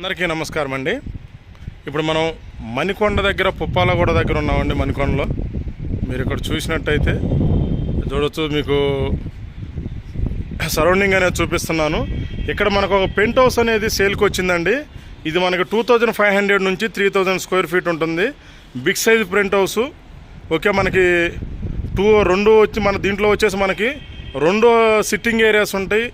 అందరికీ నమస్కారం అండి. ఇప్పుడు మనం మణికొండ దగ్గర పుప్పాలగూడ దగ్గర ఉన్నామండి మణికొండలో. మీరు ఇక్కడ చూసినట్టయితే చూడొచ్చు మీకు సరౌండింగ్ అనేది చూపిస్తున్నాను. ఇక్కడ మనకు ఒక పెంట్ హౌస్ అనేది సేల్కి వచ్చిందండి. ఇది మనకి టూ థౌజండ్ ఫైవ్ హండ్రెడ్ నుంచి త్రీ థౌజండ్ స్క్వేర్ ఫీట్ ఉంటుంది. Big size print house. Okay మనకి టూ రెండు వచ్చి మన దీంట్లో వచ్చేసి మనకి రెండు సిట్టింగ్ ఏరియాస్ ఉంటాయి.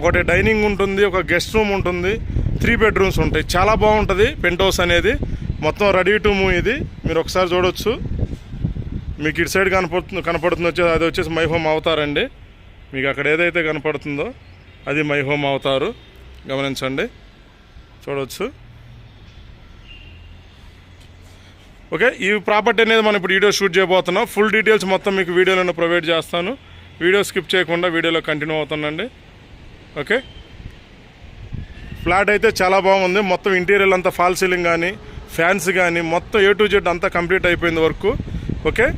ఒకటి డైనింగ్ ఉంటుంది ఒక గెస్ట్ రూమ్ ఉంటుంది. త్రీ బెడ్రూమ్స్ ఉంటాయి. చాలా బాగుంటుంది పెంట్ హౌస్ అనేది. మొత్తం రెడీ టు మూవ్ ఇది. మీరు ఒకసారి చూడవచ్చు మీకు ఇటు సైడ్ కనపడుతుంది కనపడుతుంది వచ్చేసి అది వచ్చేసి మై హోమ్ అవుతారండి. మీకు అక్కడ ఏదైతే కనపడుతుందో అది మై హోమ్ అవుతారు. గమనించండి. చూడవచ్చు ఓకే ఈ ప్రాపర్టీ అనేది మనం ఇప్పుడు వీడియో షూట్ చేయబోతున్నాం. ఫుల్ డీటెయిల్స్ మొత్తం మీకు వీడియోలో ప్రొవైడ్ చేస్తాను. వీడియో స్కిప్ చేయకుండా వీడియోలో కంటిన్యూ అవుతుందండి ఓకే? ఫ్లాట్ అయితే చాలా బాగుంది. మొత్తం ఇంటీరియర్ అంతా ఫాల్ సీలింగ్ కానీ ఫ్యాన్స్ కానీ మొత్తం ఏ టు జెడ్ అంతా కంప్లీట్ అయిపోయింది వర్క్. ఓకే?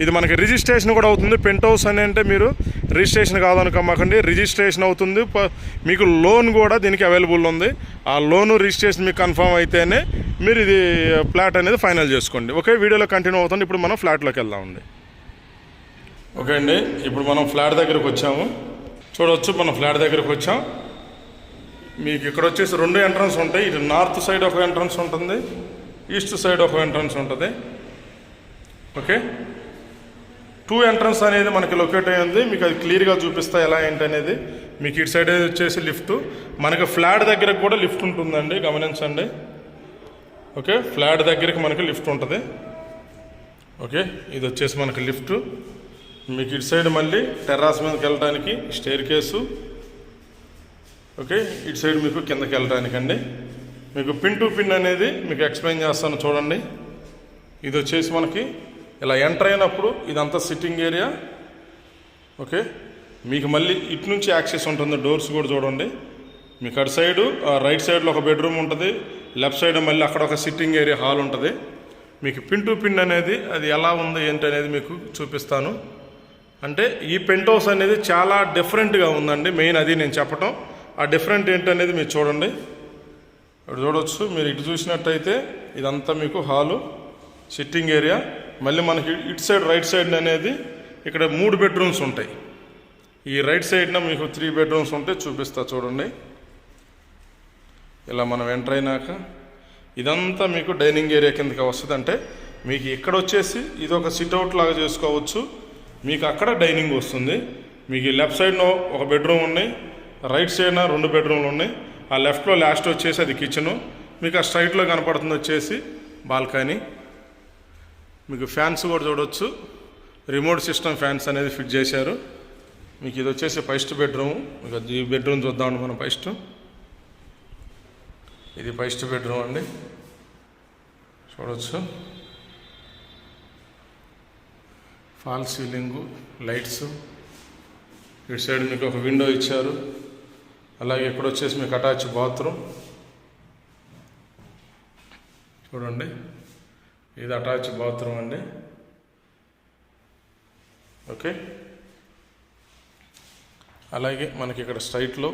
ఇది మనకి రిజిస్ట్రేషన్ కూడా అవుతుంది. పెంట్ హౌస్ అని అంటే మీరు రిజిస్ట్రేషన్ కాదనుకోమాకండి. రిజిస్ట్రేషన్ అవుతుంది. ప- మీకు లోన్ కూడా దీనికి అవైలబుల్ ఉంది. ఆ లోను రిజిస్ట్రేషన్ మీకు కన్ఫర్మ్ అయితేనే మీరు ఇది ఫ్లాట్ అనేది ఫైనల్ చేసుకోండి. ఓకే? వీడియోలో కంటిన్యూ అవుతుంది. ఇప్పుడు మనం ఫ్లాట్లోకి వెళ్దామండి. ఓకే అండి. ఇప్పుడు మనం ఫ్లాట్ దగ్గరకు వచ్చాము. చూడవచ్చు మనం ఫ్లాట్ దగ్గరకు వచ్చాం. మీకు ఇక్కడ వచ్చేసి రెండు ఎంట్రన్స్ ఉంటాయి. ఇది నార్త్ సైడ్ ఒక ఎంట్రన్స్ ఉంటుంది. ఈస్ట్ సైడ్ ఒక ఎంట్రన్స్ ఉంటుంది. ఓకే? టూ ఎంట్రన్స్ అనేది మనకి లొకేట్ అయ్యింది. మీకు అది క్లియర్గా చూపిస్తా ఎలా ఏంటి అనేది. మీకు ఇటు సైడ్ వచ్చేసి లిఫ్ట్. మనకి ఫ్లాట్ దగ్గరకు కూడా లిఫ్ట్ ఉంటుందండి. గమనించండి. ఓకే? ఫ్లాట్ దగ్గరికి మనకి లిఫ్ట్ ఉంటుంది. ఓకే? ఇది వచ్చేసి మనకి లిఫ్ట్. మీకు ఇటు సైడ్ మళ్ళీ టెర్రాస్ మీదకి వెళ్ళడానికి స్టేర్ కేసు ఓకే ఇటు సైడ్ మీకు కిందకి వెళ్ళడానికి అండి మీకు పిన్ టు పిన్ అనేది మీకు ఎక్స్ప్లెయిన్ చేస్తాను చూడండి. ఇది వచ్చేసి మనకి ఇలా ఎంటర్ అయినప్పుడు ఇదంతా సిట్టింగ్ ఏరియా ఓకే మీకు మళ్ళీ ఇటు నుంచి యాక్సెస్ ఉంటుంది డోర్స్ కూడా చూడండి. మీకు అటు సైడు రైట్ సైడ్లో ఒక బెడ్రూమ్ ఉంటుంది లెఫ్ట్ సైడ్ మళ్ళీ అక్కడ ఒక సిట్టింగ్ ఏరియా హాల్ ఉంటుంది. మీకు పిన్ టు పిన్ అనేది అది ఎలా ఉంది ఏంటి అనేది మీకు చూపిస్తాను. అంటే ఈ పెంట్ హౌస్ అనేది చాలా డిఫరెంట్గా ఉందండి మెయిన్ అది నేను చెప్పటం. ఆ డిఫరెంట్ ఏంటనేది మీరు చూడండి. ఇక్కడ చూడవచ్చు మీరు ఇటు చూసినట్టయితే ఇదంతా మీకు హాలు సిట్టింగ్ ఏరియా. మళ్ళీ మనకి ఇటు సైడ్ రైట్ సైడ్ అనేది ఇక్కడ మూడు బెడ్రూమ్స్ ఉంటాయి. ఈ రైట్ సైడ్న మీకు త్రీ బెడ్రూమ్స్ ఉంటే చూపిస్తా చూడండి. ఇలా మనం ఎంటర్ అయినాక ఇదంతా మీకు డైనింగ్ ఏరియా కిందకి వస్తుంది. అంటే మీకు ఇక్కడ వచ్చేసి ఇది ఒక సిట్అవుట్ లాగా చేసుకోవచ్చు. మీకు అక్కడ డైనింగ్ వస్తుంది. మీకు లెఫ్ట్ సైడ్లో ఒక బెడ్రూమ్ ఉన్నాయి. రైట్ సైడ్న రెండు బెడ్రూమ్లు ఉన్నాయి. ఆ లెఫ్ట్లో లాస్ట్ వచ్చేసి అది కిచెను మీకు ఆ స్ట్రైట్లో కనపడుతుంది వచ్చేసి బాల్కనీ. మీకు ఫ్యాన్స్ కూడా చూడవచ్చు రిమోట్ సిస్టమ్ ఫ్యాన్స్ అనేది ఫిట్ చేశారు. మీకు ఇది వచ్చేసి ఫస్ట్ బెడ్రూమ్ మీకు ఈ బెడ్రూమ్ చూద్దామండి మనం ఫస్ట్ ఇది ఫస్ట్ బెడ్రూమ్ అండి. చూడవచ్చు ఫాల్ సీలింగు లైట్స్ ఇటు సైడ్ మీకు ఒక విండో ఇచ్చారు. అలాగే ఇక్కడ వచ్చేసి మీకు అటాచ్ బాత్రూమ్. చూడండి. ఇది అటాచ్ బాత్రూమ్ అండి. ఓకే. అలాగే మనకి ఇక్కడ స్ట్రైట్లో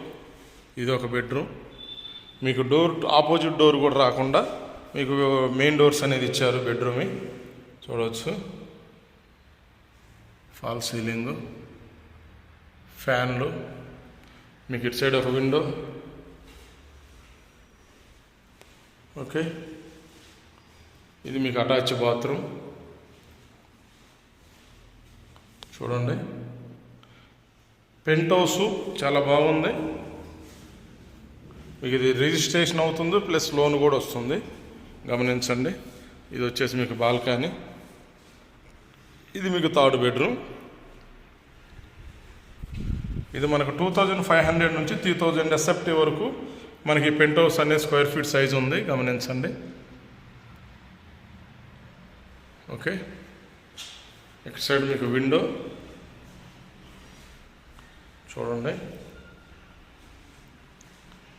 ఇది ఒక బెడ్రూమ్. మీకు డోర్ ఆపోజిట్ డోర్ కూడా రాకుండా మీకు మెయిన్ డోర్స్ అనేది ఇచ్చారు బెడ్రూమ్. చూడవచ్చు ఫాల్ సీలింగు. ఫ్యాన్లు. మీకు ఇటు సైడ్ ఒక విండో. ఓకే. ఇది మీకు అటాచ్ బాత్రూమ్. చూడండి. పెంట్ హౌస్ చాలా బాగుంది. మీకు ఇది రిజిస్ట్రేషన్ అవుతుంది ప్లస్ లోన్ కూడా వస్తుంది. గమనించండి. ఇది వచ్చేసి మీకు బాల్కనీ. ఇది మీకు థర్డ్ బెడ్రూమ్. ఇది మనకు టూ థౌజండ్ ఫైవ్ హండ్రెడ్ నుంచి త్రీ థౌజండ్ ఎస్ఎఫ్టీ వరకు మనకి పెంట్ హౌస్ అనే స్క్వేర్ ఫీట్ సైజ్ ఉంది గమనించండి. ఓకే ఇక్కడ సైడ్ మీకు విండో చూడండి.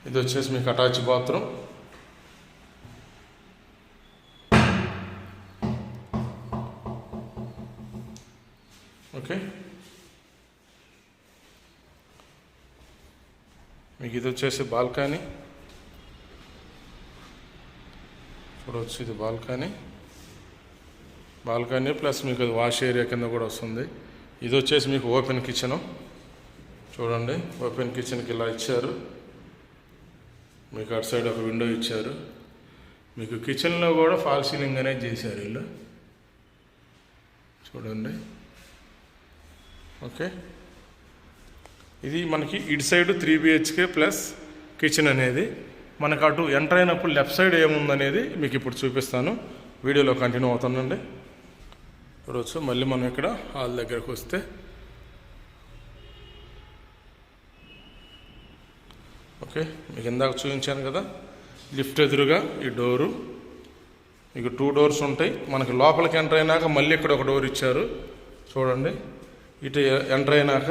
ఇది వచ్చేసి మీకు అటాచ్ బాత్రూమ్ ఓకే మీకు ఇది వచ్చేసి బాల్కనీ. చూడవచ్చు ఇది బాల్కనీ. బాల్కనీ ప్లస్ మీకు అది వాష్ ఏరియా కింద కూడా వస్తుంది. ఇది వచ్చేసి మీకు ఓపెన్ కిచెను. చూడండి ఓపెన్ కిచెన్కి ఇలా ఇచ్చారు. మీకు అటు సైడ్ ఒక విండో ఇచ్చారు. మీకు కిచెన్లో కూడా ఫాల్ సీలింగ్ అనేది చేశారు వీళ్ళు. చూడండి. ఓకే. ఇది మనకి ఇటు side three BHK plus kitchen అనేది. మనకు అటు ఎంటర్ అయినప్పుడు లెఫ్ట్ సైడ్ ఏముందనేది మీకు ఇప్పుడు చూపిస్తాను. వీడియోలో కంటిన్యూ అవుతానండి. చూడవచ్చు మళ్ళీ మనం ఇక్కడ హాల్ దగ్గరకు వస్తే. ఓకే మీకు ఇందాక చూపించాను కదా. లిఫ్ట్ ఎదురుగా ఈ డోరు మీకు టూ డోర్స్ ఉంటాయి. మనకి లోపలికి ఎంటర్ అయినాక మళ్ళీ ఇక్కడ ఒక డోర్ ఇచ్చారు. చూడండి. ఇటు ఎంటర్ అయినాక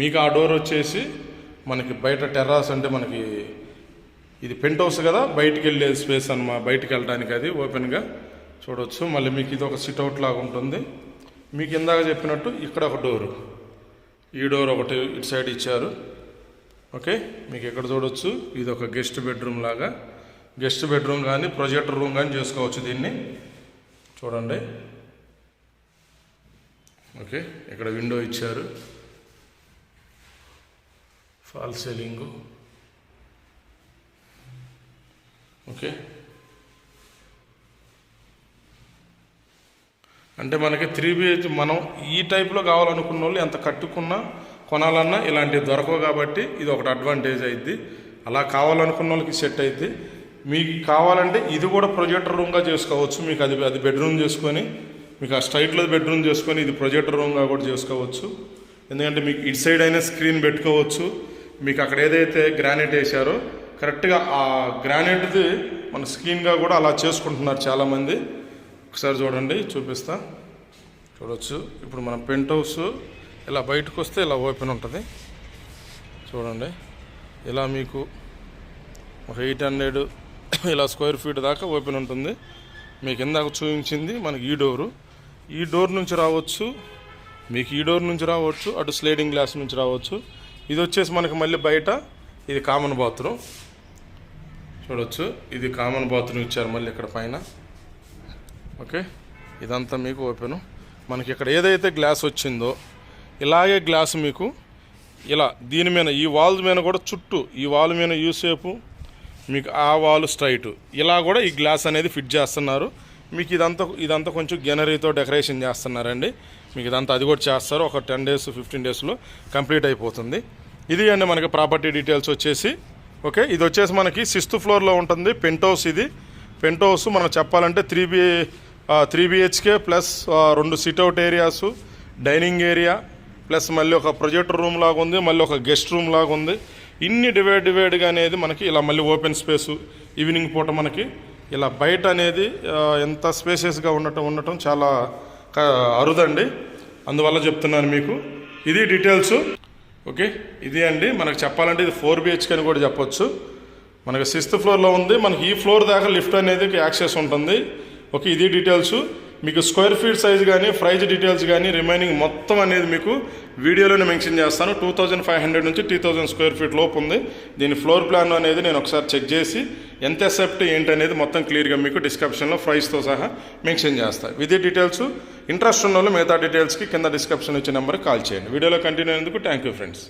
మీకు ఆ డోర్ వచ్చేసి మనకి బయట టెర్రాస్ అంటే మనకి ఇది పెంట్ హౌస్ కదా బయటికి వెళ్ళే స్పేస్ అన్నమా బయటికి వెళ్ళడానికి అది ఓపెన్గా చూడవచ్చు మళ్ళీ మీకు ఇది ఒక సిట్అవుట్ లాగా ఉంటుంది. మీకు ఇందాక చెప్పినట్టు ఇక్కడ ఒక డోరు. ఈ డోర్ ఒకటి ఇటు సైడ్ ఇచ్చారు. ఓకే మీకు ఎక్కడ చూడవచ్చు ఇది ఒక గెస్ట్ బెడ్రూమ్ లాగా. గెస్ట్ బెడ్రూమ్ కానీ ప్రొజెక్టర్ రూమ్ కానీ చేసుకోవచ్చు దీన్ని. చూడండి. ఓకే ఇక్కడ విండో ఇచ్చారు. Fall ceiling okay. అంటే మనకి త్రీ బిహెచ్ మనం ఈ టైప్లో కావాలనుకున్న వాళ్ళు ఎంత కట్టుకున్నా కొనాలన్నా ఇలాంటివి దొరకవు కాబట్టి ఇది ఒకటి అడ్వాంటేజ్ అయింది అలా కావాలనుకున్న వాళ్ళకి సెట్ అయింది మీకు కావాలంటే ఇది కూడా ప్రొజెక్టర్ రూమ్గా చేసుకోవచ్చు. మీకు అది అది బెడ్రూమ్ చేసుకొని మీకు ఆ స్ట్రైట్లో బెడ్రూమ్ చేసుకొని ఇది ప్రొజెక్టర్ రూమ్గా కూడా చేసుకోవచ్చు. ఎందుకంటే మీకు ఇటు సైడ్ అయినా స్క్రీన్ పెట్టుకోవచ్చు. మీకు అక్కడ ఏదైతే గ్రానైట్ వేసారో కరెక్ట్గా ఆ గ్రానైట్ది మన స్క్రీన్గా కూడా అలా చేసుకుంటున్నారు చాలామంది. ఒకసారి చూడండి చూపిస్తా. చూడవచ్చు ఇప్పుడు మన పెంట్ హౌస్ ఇలా బయటకు వస్తే ఇలా ఓపెన్ ఉంటుంది. చూడండి. ఇలా మీకు ఒక ఎయిట్ హండ్రెడ్ ఇలా స్క్వేర్ ఫీట్ దాకా ఓపెన్ ఉంటుంది. మీకు ఇందాక చూపించింది మనకి ఈ డోరు. ఈ డోర్ నుంచి రావచ్చు మీకు ఈ డోర్ నుంచి రావచ్చు అటు స్లైడింగ్ గ్లాస్ నుంచి రావచ్చు. ఇది వచ్చేసి మనకి మళ్ళీ బయట ఇది కామన్ బాత్రూమ్ చూడొచ్చు. ఇది కామన్ బాత్రూమ్ ఇచ్చారు మళ్ళీ ఇక్కడ పైన. ఓకే? ఇదంతా మీకు ఓపెను. మనకి ఇక్కడ ఏదైతే గ్లాస్ వచ్చిందో ఇలాగే గ్లాస్ మీకు ఇలా దీని మీద ఈ వాల్ మీద కూడా చుట్టూ ఈ వాల్ మీద యూ షేపు మీకు ఆ వాల్ స్ట్రైట్ ఇలా కూడా ఈ గ్లాస్ అనేది ఫిట్ చేస్తున్నారు. మీకు ఇదంతా ఇదంతా కొంచెం గెనరీతో డెకరేషన్ చేస్తున్నారండి. మీకు ఇదంతా అది కూడా చేస్తారు. ఒక టెన్ డేస్ ఫిఫ్టీన్ డేస్లో కంప్లీట్ అయిపోతుంది. ఇది అండి మనకి ప్రాపర్టీ డీటెయిల్స్ వచ్చేసి. ఓకే ఇది వచ్చేసి మనకి సిక్స్త్ ఫ్లోర్లో ఉంటుంది. పెంట్ హౌస్ ఇది. పెంట్ హౌస్ మనం చెప్పాలంటే three B three BHK plus రెండు sit out areas dining area plus మళ్ళీ ఒక ప్రొజెక్టర్ రూమ్ లాగా ఉంది మళ్ళీ ఒక గెస్ట్ రూమ్ లాగా ఉంది. ఇన్ని డివైడ్ డివైడ్గా అనేది మనకి ఇలా మళ్ళీ ఓపెన్ స్పేసు ఈవినింగ్ పూట మనకి ఇలా బయట అనేది ఎంత స్పేసెస్గా ఉండటం ఉండటం చాలా అరుదండి. అందువల్ల చెప్తున్నాను మీకు. ఇది డీటెయిల్స్ ఓకే ఇది అండి మనకు చెప్పాలంటే ఇది ఫోర్ బిహెచ్కే అని కూడా చెప్పొచ్చు. మనకి సిక్స్త్ ఫ్లోర్లో ఉంది. మనకి ఈ ఫ్లోర్ దాకా లిఫ్ట్ అనేది యాక్సెస్ ఉంటుంది. ఓకే ఇది డీటెయిల్స్ మీకు స్క్వేర్ ఫీట్ సైజ్ కానీ ప్రైజ్ డీటెయిల్స్ కానీ రిమైనింగ్ మొత్తం అనేది మీకు వీడియోలోనే మెన్షన్ చేస్తాను. టూ థౌజండ్ ఫైవ్ హండ్రెడ్ నుంచి త్రీ థౌజండ్ స్క్వేర్ ఫీట్ లోపు ఉంది. దీని ఫ్లోర్ ప్లాన్ అనేది నేను ఒకసారి చెక్ చేసి ఎంత ఎసెప్ట్ ఏంటి అనేది మొత్తం క్లియర్గా మీకు డిస్క్రిప్షన్లో ప్రైస్తో సహా మెన్షన్ చేస్తాను విత్ డీటెయిల్స్ ఇంట్రెస్ట్ ఉన్న వాళ్ళు మిగతా డీటెయిల్స్కి కింద డిస్క్రిప్షన్ ఇచ్చే నెంబర్కి కాల్ చేయండి. వీడియోలో కంటిన్యూ అయినందుకు థ్యాంక్ యూ ఫ్రెండ్స్.